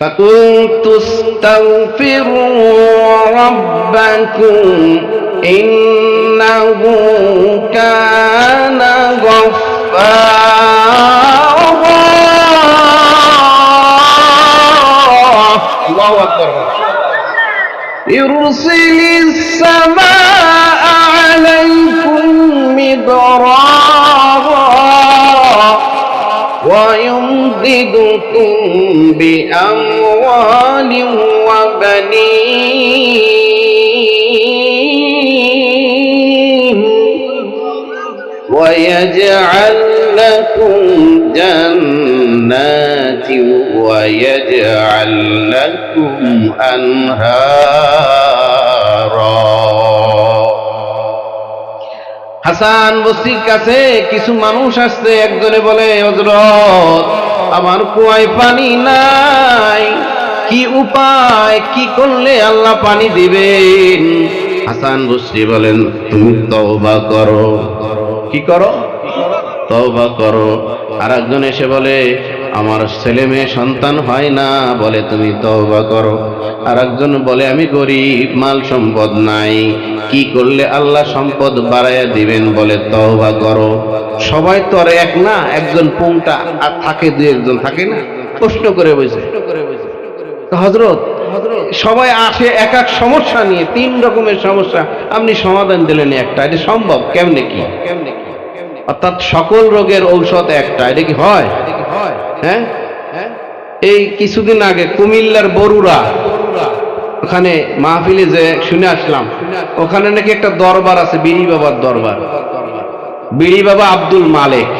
فقلت استغفروا ربكم إنه كان غفارا الله أكبر. يرسل السماء عليكم مدرارا ويمددكم بأموال وبنين ويجعل لكم جنات ويجعل لكم أنهارا হাসান বস্তির কাছে কিছু মানুষ আসছে, একজনে বলে হজরত আমার কুয়ায় পানি নাই। কি উপায়, কি করলে আল্লাহ পানি দিবেন? হাসান বস্তি বলেন, তুমি তওবা করো। কি করো? তওবা করো। আর একজন এসে বলে আমার ছেলে মেয়ে সন্তান হয় না, বলে তুমি তওবা করো। আর একজন বলে, আমি গরিব, মাল সম্পদ নাই। কি করলে আল্লাহ সম্পদ বাড়াইয়া দিবেন? বলে, তওবা করো। সবাই তো আর এক না, একজন পুংটা আর থাকে, দুই একজন থাকে না। প্রশ্ন করে বসে। হজরত সবাই আসে এক এক সমস্যা নিয়ে, তিন রকমের সমস্যা। আপনি সমাধান দিলেন একটা, এটা সম্ভব? কেমনে কি কেমনে কি? অর্থাৎ সকল রোগের ঔষধ একটা, এটা কি হয়? হ্যাঁ? এই কিছুদিন আগে কুমিল্লার বরুরা ওখানে মাহফিলে যে শুনে আসলাম, ওখানে নাকি একটা দরবার আছে, বিড়ি বাবার দরবার। বিড়ি বাবা আব্দুল মালেক।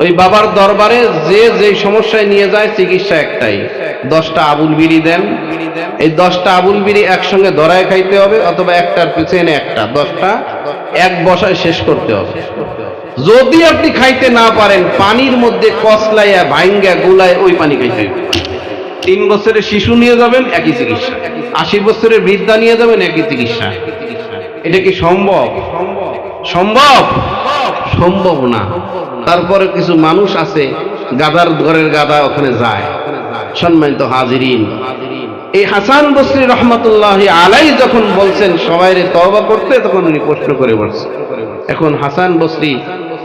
ওই বাবার দরবারে যে যে সমস্যায় নিয়ে যায়, চিকিৎসা একটাই। দশটা আবুল বিড়ি দেন। এই দশটা আবুল বিড়ি একসঙ্গে ধরায় খাইতে হবে, অথবা একটার পিছনে একটা। দশটা এক বসায় শেষ করতে হবে। যদি আপনি খাইতে না পারেন, পানির মধ্যে কসলাইয়া, ভাইঙ্গা, গুলায় ওই পানি খাইতে হবে। তিন বছরের শিশু নিয়ে যাবেন, একই চিকিৎসা। আশি বছরের বৃদ্ধা নিয়ে যাবেন, একই চিকিৎসা। এটা কি সম্ভব সম্ভব? সম্ভব। সম্ভব না তারপরে কিছু মানুষ আছে গাদার ঘরের গাদা ওখানে যায় সম্মানিত হাজিরিন এই হাসান বসরি রহমতুল্লাহ আলাই যখন বলছেন সবাই তওবা করতে তখন উনি প্রশ্ন করে বলছেন এখন হাসান বসরি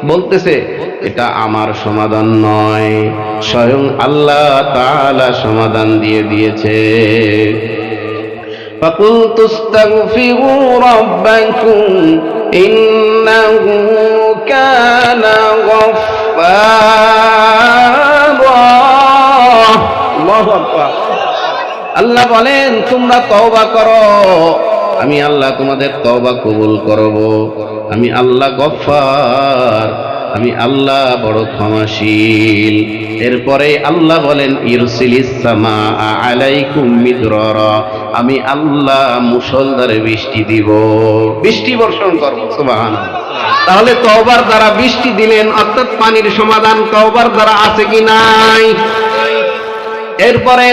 বলতেছে এটা আমার সমাধান নয় স্বয়ং আল্লাহ তাআলা সমাধান দিয়ে দিয়েছে فقلت استغفروا ربكم إنه আল্লাহ বলেন, তোমরা তওবা করো। আমি আল্লাহ তোমাদের তওবা কবুল করব। আমি আল্লাহ গফফার। আমি আল্লাহ বড় ক্ষমাশীল। এরপরে আল্লাহ বলেন, ইরসিলিস সামা আলাইকুম মিদরারা। আমি আল্লাহ মুসলধারে বৃষ্টি দিব বৃষ্টি বর্ষণ করব সুবহানাল্লাহ তাহলে তওবার দ্বারা বৃষ্টি দিলেন অর্থাৎ পানির সমাধান তওবার দ্বারা আছে কি নাই এরপরে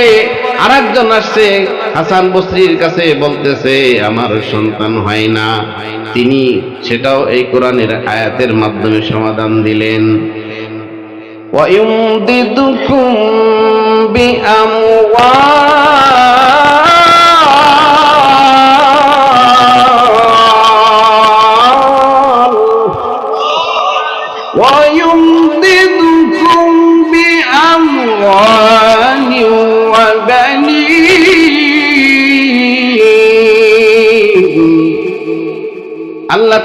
আরেকজন আসছে হাসান বস্রির কাছে বলতেছে আমার সন্তান হয় না তিনি সেটাও এই কোরআনের আয়াতের মাধ্যমে সমাধান দিলেন وَيُمْدِدُكُم بِأَمْوَالٍ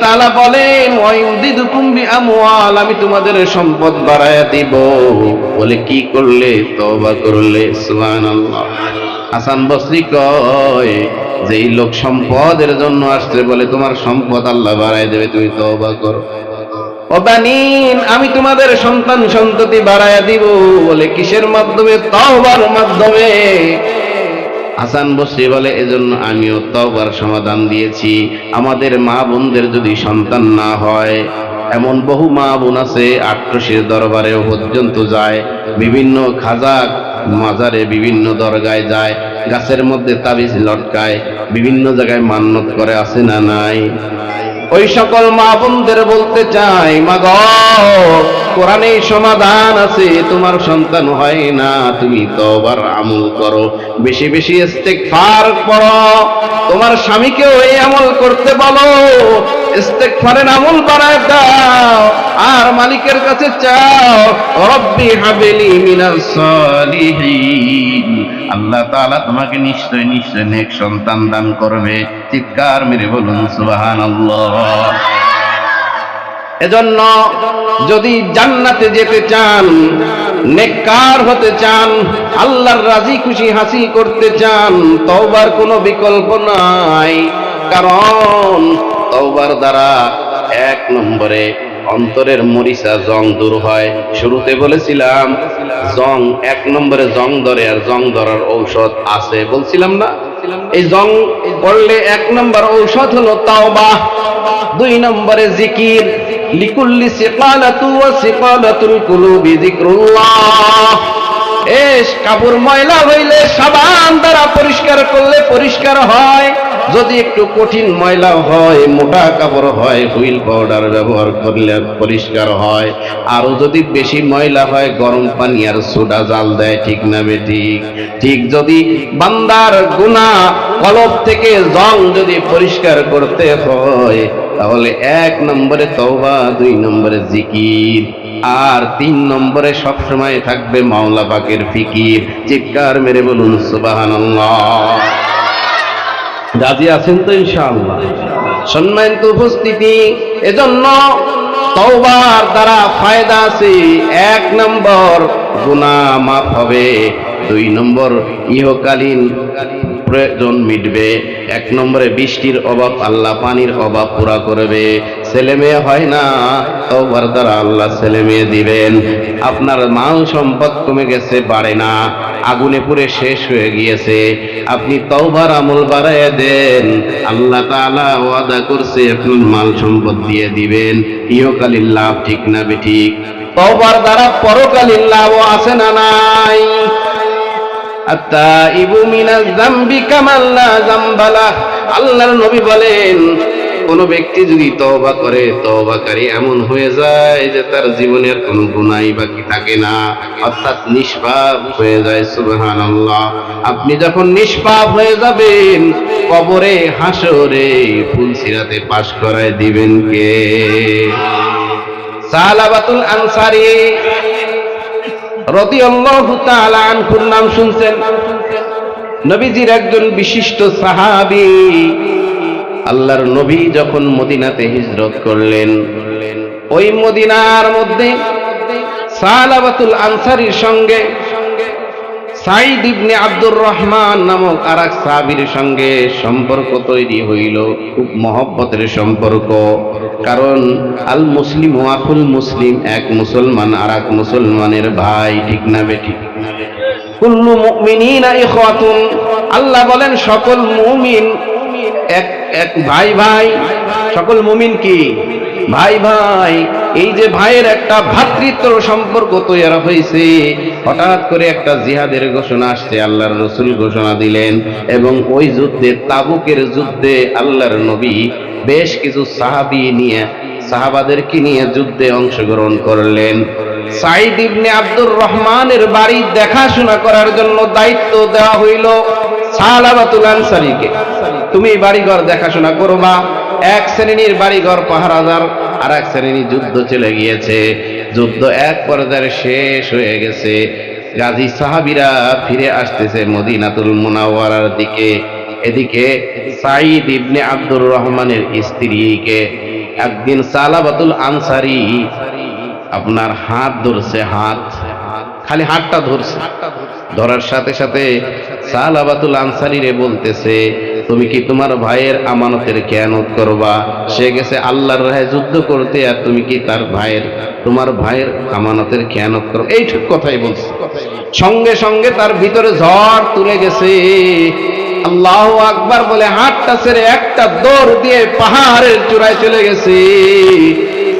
আল্লাহ বলেন আমি তোমাদের সম্পদ দিব। বলে, কি করলে? করলে? হাসান কয় লোক সম্পদের জন্য আসছে, বলে, তোমার সম্পদ আল্লাহ দেবে, তুমি করো। ও বানিন, আমি তোমাদের সন্তান সন্ততি বাড়ায়া দিব। বলে, কিসের মাধ্যমে? তওবার মাধ্যমে। হাসান বসরি বলে, এজন্য আমিও তবার সমাধান দিয়েছি। আমাদের মা বোনদের যদি সন্তান না হয়, এমন বহু মা বোন আছে, আট্রসির দরবারেও পর্যন্ত যায়, বিভিন্ন খাজা মাজারে বিভিন্ন দরগায় যায়, গাছের মধ্যে তাবিজ লটকায়, বিভিন্ন জায়গায় মান্যত করে, আছে না নাই? ওই সকল মা বোনদের বলতে চাই মা গ কোরআনে সমাধান আছে, তোমার সন্তান হয় না, তুমি তবার আমল করো, বেশি বেশি ইস্তেগফার করো, তোমার স্বামীকেও এই আমল করতে বলো ইস্তেগফারের আমল বাড়ায় দাও। আর মালিকের কাছে চাও, রব্বি হাবেলি মিনাস সালিহিন। আল্লাহ তাআলা তোমাকে নিশ্চয় নিশ্চয় নেক সন্তান দান করবে। চিৎকার মেরে বলুন, সুবহানাল্লাহ। এজন্য যদি জান্নাতে যেতে চান, নেককার হতে চান, আল্লাহর রাজি খুশি হাসি করতে চান, তওবার কোনো বিকল্প নাই। কারণ তওবার দ্বারা এক নম্বরে অন্তরের মরিচা জং দূর হয়। শুরুতে বলেছিলাম, জং এক নম্বরে জং ধরে আর জং ধরার ঔষধ আছে। বলছিলাম না? এই জং পড়লে এক নম্বর ঔষধ হলো তাওবা, দুই নম্বরে জিকির। লিকুল্লি সিকালাতু ওয়া সিকালাতুল কুলুবি যিকরুল্লাহ। এস, কাপড় ময়লা হইলে সাবান দ্বারা পরিষ্কার করলে পরিষ্কার হয়। যদি একটু কঠিন ময়লা হয়, মোটা কাপড় হয়, হুইল পাউডার ব্যবহার করলে পরিষ্কার হয়। আরও যদি বেশি ময়লা হয়, গরম পানি আর সোডা জাল দেয়, ঠিক না বেঠিক ঠিক যদি বান্দার গুনাহ কলব থেকে জং যদি পরিষ্কার করতে হয়, তাহলে এক নম্বরে তওবা, দুই নম্বরে জিকির। আর তিন নম্বরে সব সময় থাকবে মাওলা পাকের ফিকির। চিৎকার মেরে বলুন, সুবহানাল্লাহ। রাজি আছেন তো ইনশাআল্লাহ? সম্মানিত উপস্থিতি, এজন্য তওবার দ্বারা ফায়দা আছে। এক নম্বর, গুনাহ মাফ হবে। দুই নম্বর, ইহকালীন প্রয়োজন মিটবে। এক নম্বরে বৃষ্টির অভাব, আল্লাহ পানির অভাব পুরা করবে। ছেলে মেয়ে হয় না, তওবার দ্বারা আল্লাহ ছেলে মেয়ে দিবেন। আপনার মাল সম্পদ কমে গেছে, বাড়ে না, আগুনে পুড়ে শেষ হয়ে গিয়েছে। আপনি তওবার আমল বাড়ায় দেন, আল্লাহ তাআলা ওয়াদা করছে, আপনার মাল সম্পদ দিয়ে দিবেন। ইহকালীন লাভ ঠিক না বেঠিক তওবার দ্বারা পরকালীন লাভও আছে না নাই। আত্তাইবু মিনাজ যামবি কামাল্লা যামবালা আল্লাহর নবী বলেন কোন ব্যক্তি যদি তওবা করে, তওবাকারী এমন হয়ে যায় যে তার জীবনের কোনো গুনাহই বাকি থাকে না। অর্থাৎ নিষ্পাপ হয়ে যায়, সুবহানাল্লাহ। আপনি যখন নিষ্পাপ হয়ে যাবেন, কবরে হাসরে ফুলসিরাতে পাশ করায় দিবেন কে? সালাবাতুল আনসারী আনহুর নাম শুনছেন? নবীজির একজন বিশিষ্ট সাহাবী আল্লাহর নবী যখন মদিনাতে হিজরত করলেন, ওই মদিনার মধ্যে সালাবাতুল আনসারীর সঙ্গে সাইদ ইবনে আব্দুর রহমান নামক আর এক সাহাবীর সঙ্গে সম্পর্ক তৈরি হইল, খুব মহব্বতের সম্পর্ক। কারণ আল মুসলিম ওয়াকুল মুসলিম এক মুসলমান আর এক মুসলমানের ভাই, ঠিক না বেঠি কুল্লু মুমিনিনা আল্লাহ বলেন, সকল মুমিন এক এক ভাই ভাই, সকল মুমিন কি? ভাই ভাই, এই যে ভাইয়ের একটা ভ্রাতৃত্ব সম্পর্ক তৈরি হয়েছে, হঠাৎ করে একটা জিহাদের ঘোষণা আসছে, আল্লাহর রসুল ঘোষণা দিলেন, এবং ওই যুদ্ধে, তাবুকের যুদ্ধে আল্লাহর নবী বেশ কিছু সাহাবি নিয়ে, সাহাবাদেরকে নিয়ে যুদ্ধে অংশগ্রহণ করলেন। সাইদ ইবনে আব্দুর রহমানের বাড়ি দেখাশোনা করার জন্য দায়িত্ব দেওয়া হইল সালাবাতুল আনসারীকে। তুমি বাড়িঘর দেখাশোনা করবা। এক শ্রেণির বাড়িঘর পাহারাদার আর এক শ্রেণির যুদ্ধ চলে গিয়েছে। যুদ্ধ এক পর্যায়ে শেষ হয়ে গেছে। গাজী সাহাবিরা ফিরে আসতেছে মদিনাতুল মুনাওয়ারার দিকে। এদিকে সাইদ ইবনে আব্দুর রহমানের স্ত্রীকে একদিন সালাবাতুল আনসারি আপনার হাত ধরছে, হাত। খালি হাতটা ধরছে। ধরার সাথে সাথে সালাবাতুল আনসারিরে বলতেছে তুমি কি তোমার ভাইয়ের আমানতের খেয়ানত করবা? সে গেছে আল্লাহর রাহে যুদ্ধ করতে আর তুমি কি তার ভাইয়ের, তোমার ভাইয়ের আমানতের খেয়ানত করো এইটুক কথাই বলছে। সঙ্গে সঙ্গে তার ভিতরে ঝড় তুলে গেছে। আল্লাহ আকবার বলে, হাতটা ছেড়ে একটা দৌড় দিয়ে পাহাড়ের চূড়ায় চলে গেছে।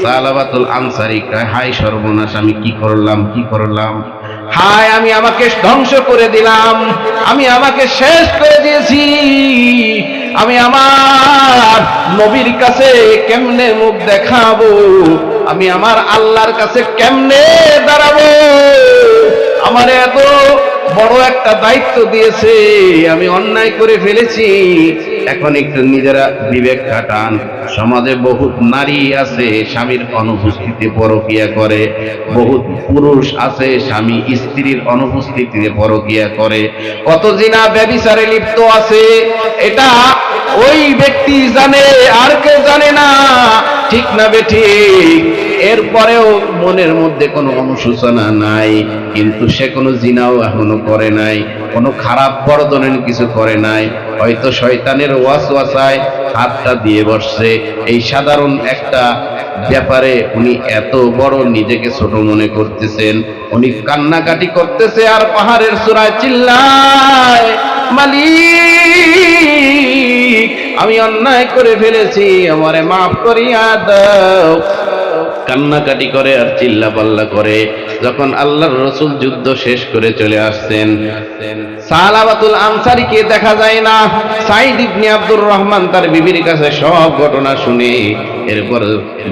সালাবাতুল আনসারি হাই সর্বনাশ, আমি কি করলাম কি করলাম? হায়, আমি আমাকে ধ্বংস করে দিলাম। আমি আমাকে শেষ করে দিয়েছি। আমি আমার নবীর কাছে কেমনে মুখ দেখাবো? আমি আমার আল্লাহর কাছে কেমনে দাঁড়াবো? আমার এত বড় একটা দায়িত্ব দিয়েছে, আমি অন্যায় করে ফেলেছি। এখন একটু নিজেরা বিবেক খাটান। সমাজে বহুত নারী আছে, স্বামীর অনুপস্থিতিতে পরকিয়া করে। বহুত পুরুষ আছে, স্বামী স্ত্রীর অনুপস্থিতিতে পরকিয়া করে। কত জিনা ব্যবিচারে লিপ্ত আছে, এটা ওই ব্যক্তি জানে, আর কেউ জানে না। ঠিক না বেঠিক এরপরেও মনের মধ্যে কোনো অনুশোচনা নাই, কিন্তু সে কোনো জিনাও এখনও করে নাই, কোনো খারাপ বর্ধনের কিছু করে নাই। হয়তো শয়তানের ওয়াসওয়াসায় হাতটা দিয়ে বসছে। এই সাধারণ একটা ব্যাপারে উনি এত বড় নিজেকে ছোট মনে করতেছেন। উনি কান্নাকাটি করতেছে আর পাহাড়ের সুরায় চিল্লায়, মালিক! আমি অন্যায় করে ফেলেছি, আমারে মাফ করিয়া দাও। কান্নাকাটি করে আর চিল্লা পাল্লা করে। যখন আল্লাহর রসুল যুদ্ধ শেষ করে চলে আসছেন, সালাবাতুল আনসারিকে দেখা যায় না। সাইদ ইবনে আব্দুর রহমান তার বিবির কাছে সব ঘটনা শুনে এরপর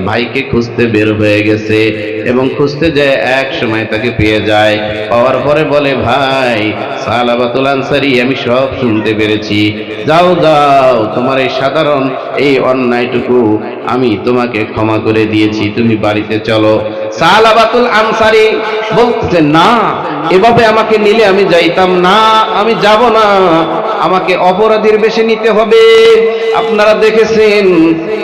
ভাইকে খুঁজতে বের হয়ে গেছে এবং খুঁজতে যায় এক সময় তাকে পেয়ে যায়। পাওয়ার পরে বলে, ভাই, সালাবাতুল আনসারি, আমি সব শুনতে পেরেছি। যাও যাও, তোমার এই সাধারণ এই অন্যায়টুকু আমি তোমাকে ক্ষমা করে দিয়েছি, তুমি বাড়িতে চলো। সালাবাতুল আনসারি বলতেছে, না, এভাবে আমাকে নিলে আমি যাইতাম না, আমি যাব না। আমাকে অপরাধীর বেশে নিতে হবে। আপনারা দেখেছেন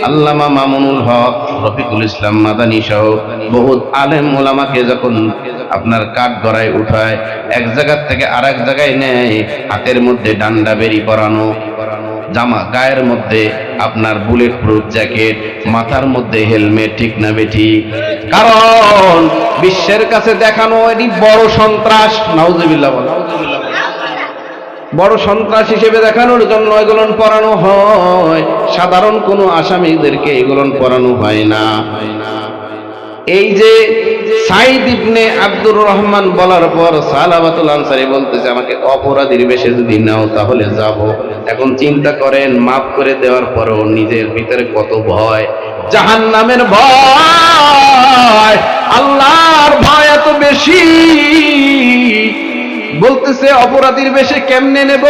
আল্লামা মামুনুল হক, রফিকুল ইসলাম মাদানী সহ বহুত আলেম ওলামাকে যখন আপনার কাঠ গড়ায় উঠায়, এক জায়গার থেকে আর এক জায়গায় নেয়, হাতের মধ্যে ডান্ডা বেরি পরানো, জামা গায়ের মধ্যে আপনার বুলেট প্রুফ জ্যাকেট মাথার মধ্যে হেলমেট ঠিক না বেঠি। কারণ, বিশ্বের কাছে দেখানো এটি বড় সন্ত্রাস, নাউজুবিল্লাহ বলো। বড় সন্ত্রাস হিসেবে দেখানোর জন্য এগুলো পড়ানো হয়। সাধারণ কোনো আসামিদেরকে এগুলো পড়ানো হয় না। এই যে সাইদ ইবনে আব্দুর রহমান বলার পর সালাবাতুল আনসারি বলতেছে, আমাকে অপরাধীর বেশে যদি নাও তাহলে যাব। এখন চিন্তা করেন, মাফ করে দেওয়ার পরও নিজের ভিতরে কত ভয়। জাহান নামের ভয়, আল্লাহর ভয় এত বেশি। বলতেছে, অপরাধীর বেশে কেমনে নেব?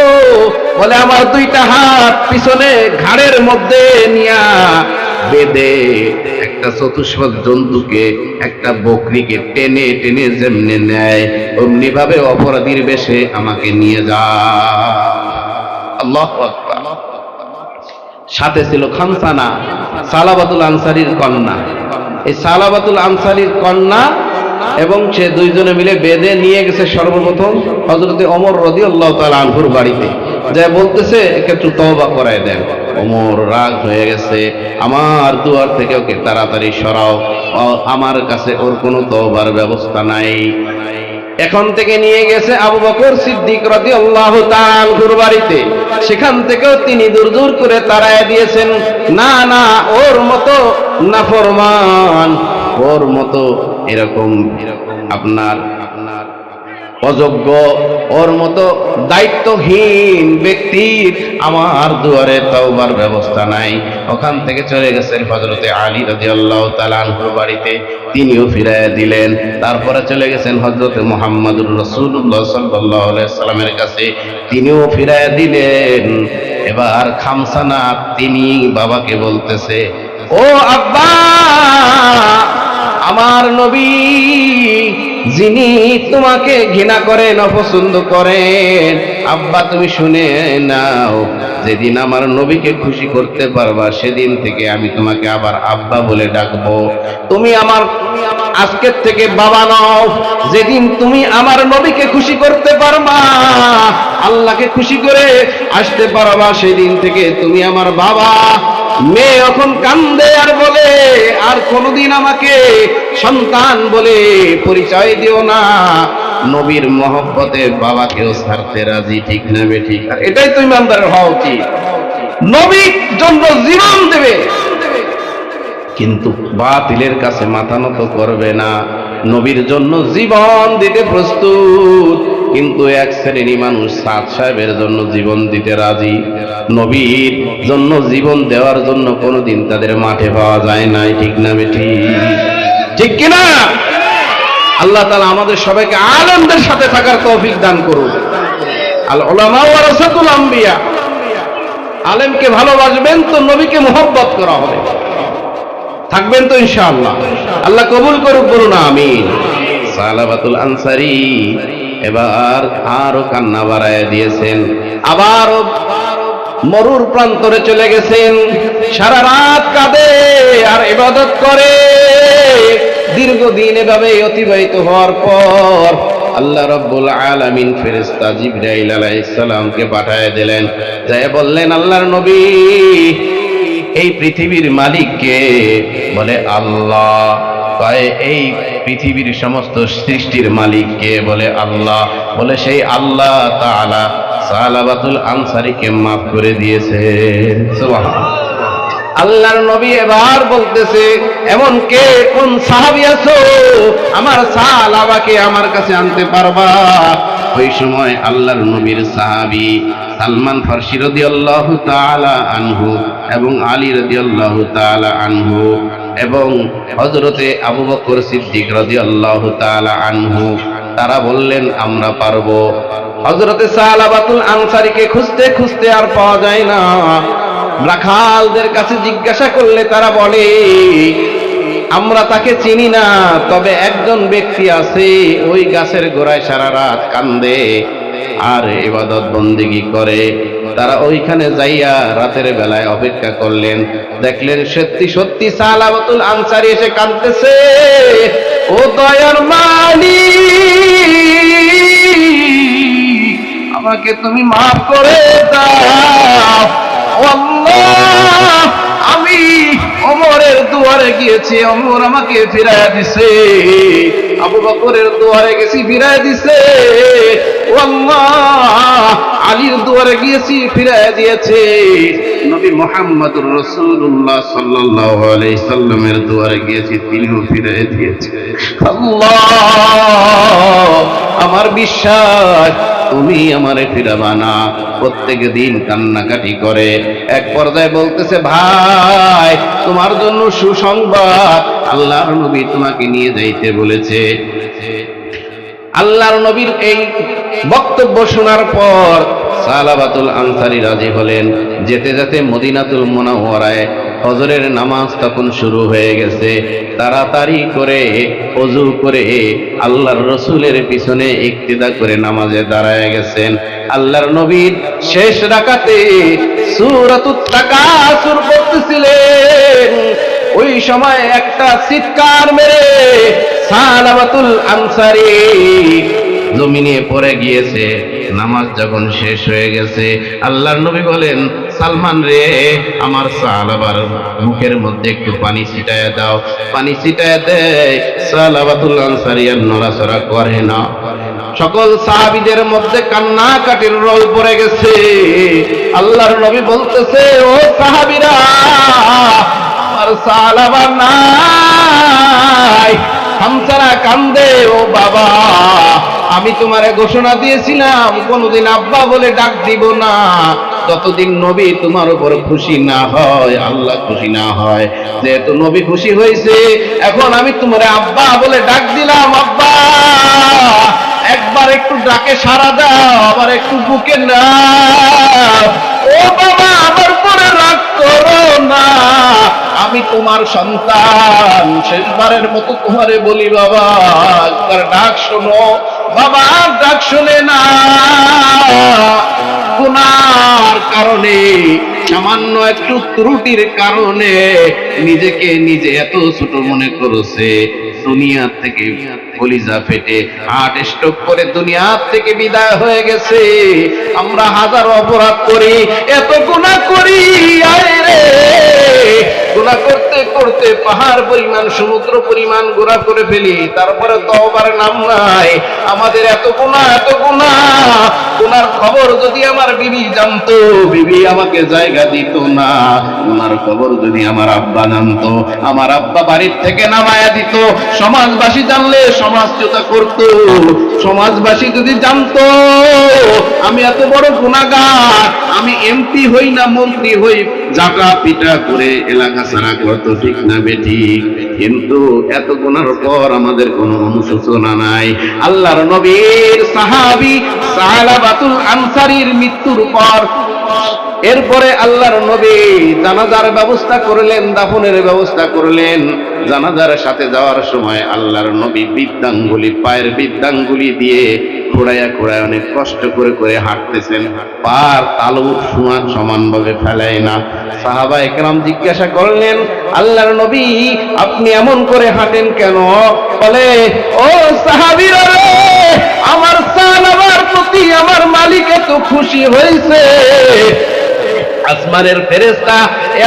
বলে, আমার দুইটা হাত পিছনে ঘাড়ের মধ্যে নিয়া বেদে একটা চতুষ্পদ জন্তুকে একটা বকরিকে টেনে টেনে যেমনে নেয় অমনি ভাবে অপরাধীর বেশে আমাকে নিয়ে যা আল্লাহ সাথে ছিল খানসানা, সালাবাতুল আনসারির কন্যা। এই সালাবাতুল আনসারির কন্যা এবং সে দুইজনে মিলে বেদে নিয়ে গেছে সর্বপ্রথম হজরতে অমর রদি আল্লাহ তালা আনহুর বাড়িতে। যা বলতেছে একটু তওবা করায় দেন। অমর রাগ হয়ে গেছে, আমার দুয়ার থেকে ওকে তাড়াতাড়ি সরাও। আমার কাছে ওর কোনো তওবার ব্যবস্থা নাই। এখন থেকে নিয়ে গেছে আবু বকর সিদ্দিক রাদি আল্লাহ তাআলার বাড়িতে। সেখান থেকেও তিনি দূর দূর করে তাড়ায় দিয়েছেন, না না, ওর মতো না নাফরমান, ওর মতো এরকম আপনার আপনার অযোগ্য ওর মতো দায়িত্বহীন ব্যক্তির আমার দুয়ারে তওবার ব্যবস্থা নাই। ওখান থেকে চলে গেছেন হজরতে আলী রাজি আল্লাহ তালানহুর বাড়িতে। তিনিও ফিরাইয়া দিলেন। তারপরে চলে গেছেন হজরতে মোহাম্মদুর রসুল্লাহ সাল্লাহ সাল্লামের কাছে। তিনিও ফিরাইয়া দিলেন। এবার খামসানা তিনি বাবাকে বলতেছে, ও আব্বা আমার নবী, যিনি তোমাকে ঘৃণা করেন, অপছন্দ করেন, আব্বা তুমি শুনে নাও, যেদিন আমার নবীকে খুশি করতে পারবা, সেদিন থেকে আমি তোমাকে আবার আব্বা বলে ডাকবো। তুমি আমার, আজকের থেকে বাবা নও, যেদিন তুমি আমার নবীকে খুশি করতে পারবা, আল্লাহকে খুশি করে আসতে পারবা, সেদিন থেকে তুমি আমার বাবা। মেয়ে এখন কান্দে আর বলে, আর কোনোদিন আমাকে সন্তান বলে পরিচয় দিও না। নবীর মহব্বতে বাবাকেও ছাড়তে রাজি, ঠিক না বে, ঠিক আর এটাই তো ইমানদারের হওয়া উচিত। নবীর জন্য জীবন দেবে। কিন্তু বাতিলের কাছে মাথা নত করবে না। নবীর জন্য জীবন দিতে প্রস্তুত। কিন্তু এক শ্রেণি মানুষ সাদ সাহেবের জন্য জীবন দিতে রাজি। নবীর জন্য জীবন দেওয়ার জন্য কোনোদিন তাদের মাঠে পাওয়া যায় নাই, ঠিক না বেঠি? ঠিক কিনা? আল্লাহ তালা আমাদের সবাইকে আনন্দের সাথে থাকার তৌফিক দান করুন আলেমকে ভালোবাসবেন তো নবীকে মোহব্বত করা হবে। থাকবেন তো ইনশাআল্লাহ। আল্লাহ কবুল করুক, বলুন আমিন। সালাবাতুল আনসারি। এবার আরও কান্না বাড়ায় দিয়েছেন। আবারও মরুর প্রান্তরে চলে গেছেন। সারা রাত কাঁদে আর ইবাদত করে। দীর্ঘদিন এভাবে অতিবাহিত হওয়ার পর আল্লাহ রব্বুল আলামিন ফেরেশতা জিবরাইল আলাইহিস সালামকে পাঠায় দিলেন। যাই বললেন, আল্লাহর নবী, এই পৃথিবীর মালিককে বলে আল্লাহ। কয় এই পৃথিবীর সমস্ত সৃষ্টির মালিককে বলে আল্লাহ? বলে সেই আল্লাহ তাআলা সালাবাতুল আনসারীকে মাফ করে দিয়েছে। আল্লাহর নবী এবার বলতেছে, এমন কে? কোন সাহাবি আছো? আমার সাহাবাকে আমার কাছে আনতে পারবা? ওই সময় আল্লাহর নবীর সাহাবি সালমান ফার্সি রাদিয়াল্লাহু তাআলা আনহু এবং আলী রাদিয়াল্লাহু তাআলা আনহু এবং হযরতে আবু বকর সিদ্দিক রাদিয়াল্লাহু তাআলা আনহু, তারা বললেন, আমরা পারব। হযরতে সালাবাতুল আনসারীকে খুঁজতে খুঁজতে আর পাওয়া যায় না। রাখালদের কাছে জিজ্ঞাসা করলে তারা বলে, আমরা তাকে চিনি না, তবে একজন ব্যক্তি আছে, ওই গাছের গোড়ায় সারা রাত কান্দে। আর ইবাদত বন্দিগি করে। তারা ওইখানে যাইয়া রাতের বেলায় অপেক্ষা করলেন। দেখলেন সত্যি সত্যি সালাবাতুল আনসারি এসে কাঁদতেছে। ও দয়ার মালিক, আমাকে তুমি মাফ করে দাও। আমি অমরের দুয়ারে গিয়েছি, অমর আমাকে ফিরায় দিছে। আবু বকরের দুয়ারে গেছি ফিরায় দিছে। আলীর দুয়ারে গিয়েছি, ফিরায় দিয়েছে। নবী মোহাম্মদুর রসুল্লাহ সাল্লাল্লাহু আলাইহি সাল্লামের দুয়ারে গিয়েছি, তিনিও ফিরায় দিয়েছে। আল্লাহ, আমার বিশ্বাস, তুমি আমারে ফিরাবা না। প্রত্যেক দিন কান্নাকাটি করে, এক পর্যায়ে বলতেছে, ভাই, তোমার জন্য সুসংবাদ, আল্লাহর নবী তোমাকে নিয়ে যাইতে বলেছে। আল্লাহর নবীর এই বক্তব্য শোনার পর সালাবাতুল আনসারি রাজি হলেন। যেতে যেতে মদিনাতুল মোনাওয়ারায় হজরের নামাজ তখন শুরু হয়ে গেছে। তাড়াতাড়ি করে, অজু করে আল্লাহর রসুলের পিছনে ইক্তিদা করে নামাজে দাঁড়ায় গেছেন। আল্লাহর নবীর শেষ রাকাতে সূরাতুত তাকাসুর পড়তেছিলেন। ওই সময় একটা চিৎকার মেরে সালাবাতুল আনসারি জমিনে পড়ে গিয়েছে। নামাজ যখন শেষ হয়ে গেছে, আল্লাহর নবী বলেন, সালমান রে, আমার সালাবার মুখের মধ্যে একটু পানি ছিটায় দাও। পানি ছিটায় দেয় সালাবাতুল আনসারি আর নড়াচড়া করে না। সকল সাহাবিদের মধ্যে কান্না কাটির রোল পড়ে গেছে। আল্লাহর নবী বলতেছে, ও সাহাবিরা আমার সালাবা নাই। হামসারা কান্দে, ও বাবা, আমি তোমারে ঘোষণা দিয়েছিলাম, কোনোদিন আব্বা বলে ডাক দিব না। যতদিন নবী তোমার উপর খুশি না হয়, আল্লাহ খুশি না হয়, যেহেতু নবী খুশি হয়েছে, এখন আমি তোমারে আব্বা বলে ডাক দিলাম, আব্বা, একবার একটু ডাকে সারা দাও, আবার একটু বুকে না ও বাবা আমি তোমার সন্তান। শেষবারের মতো তোমারে বলি, বাবা একবার ডাক শোনো। বাবা ডাক শোনে না। গুনার কারণে, সামান্য একটু ত্রুটির কারণে নিজেকে নিজে এত ছোট মনে করেছে। দুনিয়া থেকে কলিজা ফেটে হার্ট স্ট্রোক করে দুনিয়া থেকে বিদায় হয়ে গেছে। আমরা হাজার অপরাধ করি, এত গুণা করি, আয় রে। গুণা করতে করতে পাহাড় পরিমাণ, সমুদ্র পরিমাণ গুণা করে ফেলি। তারপরে তওবার নাম নাই। আমাদের এত গুণা এত গুণা। গুনার খবর যদি আমার বিবি জানতো, বিবি আমাকে জায়গা দিত না। গুনার খবর যদি আমার আব্বা জানতো, আমার আব্বা বাড়ির থেকে নামায়া দিত। সমাজবাসী জানলে সমাজচ্যুতা করত। সমাজবাসী যদি জানতো, আমি এত বড় গুণাগার, আমি এমপি হই না মন্ত্রী হই জাকা পিটা করে এলাকা ছাড়া করত ঠিক না বেটি কিন্তু এত গুণার পর আমাদের কোনো অনুশোচনা নাই। আল্লাহর নবীর সাহাবি সাহালাবাতুল আনসারির মৃত্যুর পর এরপরে আল্লাহর নবী জানাজার ব্যবস্থা করলেন, দাফনের ব্যবস্থা করলেন। জানাজার সাথে যাওয়ার সময় আল্লাহর নবী বৃদ্ধাঙ্গুলি, পায়ের বৃদ্ধাঙ্গুলি দিয়ে খোড়াইয়া খোড়ায় অনেক কষ্ট করে করে হাঁটতেছেন। পার তালু সমান সমানভাবে ফেলায় না। সাহাবা একরাম জিজ্ঞাসা করলেন, আল্লাহর নবী, আপনি এমন করে হাঁটেন কেন? বলে, ও সাহাবিরা আমার সান আমার প্রতি আমার মালিক এত খুশি হয়েছে। আসমানের ফেরেস্তা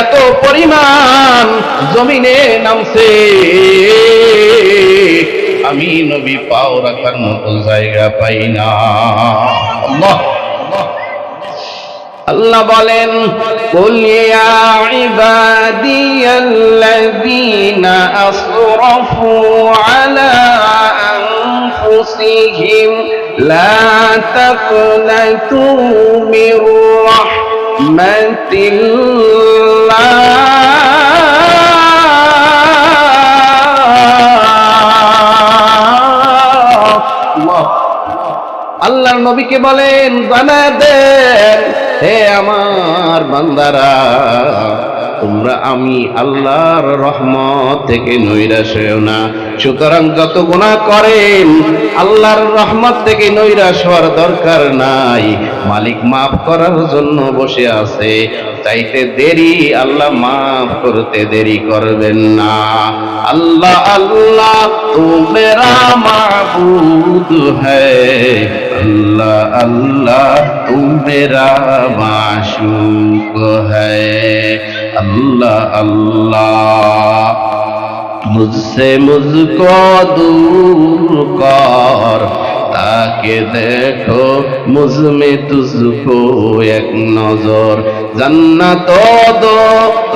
এত পরিমাণ জমিনে নামছে। আমি নবী পাও রাখার মতো জায়গা পাই না। আল্লাহ বলেন কুলিয়া ইবাদিয়াল্লাযীনা আসরাফু আলা আনফুসিহিম আল্লাহর নবীকে বলেন বানা দে হে আমার বান্দারা। তোমরা আমি আল্লাহর রহমত থেকে নৈরাশ না। সুতরাং যত গুণা করেন, আল্লাহর রহমত থেকে নৈরাশ হওয়ার দরকার নাই। মালিক মাফ করার জন্য বসে আছে। চাইতে দেরি আল্লাহ মাফ করতে দেরি করবেন না। আল্লাহ আল্লাহ, তুমেরা মেরা মাবুদ আল্লাহ আল্লাহ তু হ্যায় अल्लाह अल्लाह। मुझसे मुझको दूर कर, ताके देखो मुझमें तुझको एक नज़र। जन्ना तो दो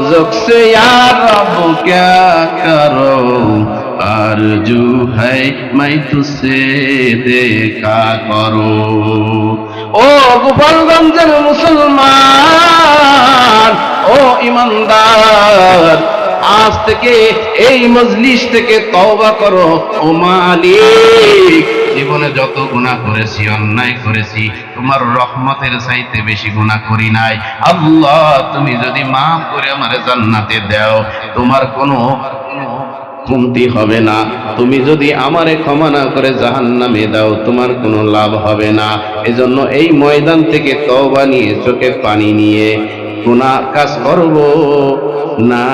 जुख से यार अब क्या करो? आरजू है मैं तुझसे देखा करो ও গোপালগঞ্জের মুসলমান ও ইমানদার আজ থেকে এই মজলিস থেকে তওবা করো ও মালিক জীবনে যত গুনাহ করেছি অন্যায় করেছি তোমার রহমতের চাইতে বেশি গুনাহ করি নাই আল্লাহ তুমি যদি মাফ করে আমারে জান্নাতে দাও তোমার কোনো কমতি হবে না। তুমি যদি আমারে ক্ষমা না করে জাহান নামে দাও, তোমার কোনো লাভ হবে না। এজন্য এই ময়দান থেকে তওবা নিয়ে চোখে পানি নিয়ে গুনাহ কাজ করব না,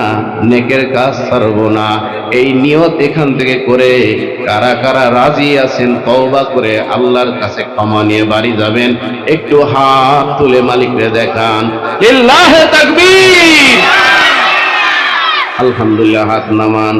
নেকের কাজ ছাড়ব না। এই নিয়ত এখান থেকে করে কারা কারা রাজি আছেন, তওবা করে আল্লাহর কাছে ক্ষমা নিয়ে বাড়ি যাবেন। একটু হাত তুলে মালিকরে দেখান। আলহামদুলিল্লাহ, হাত নামান।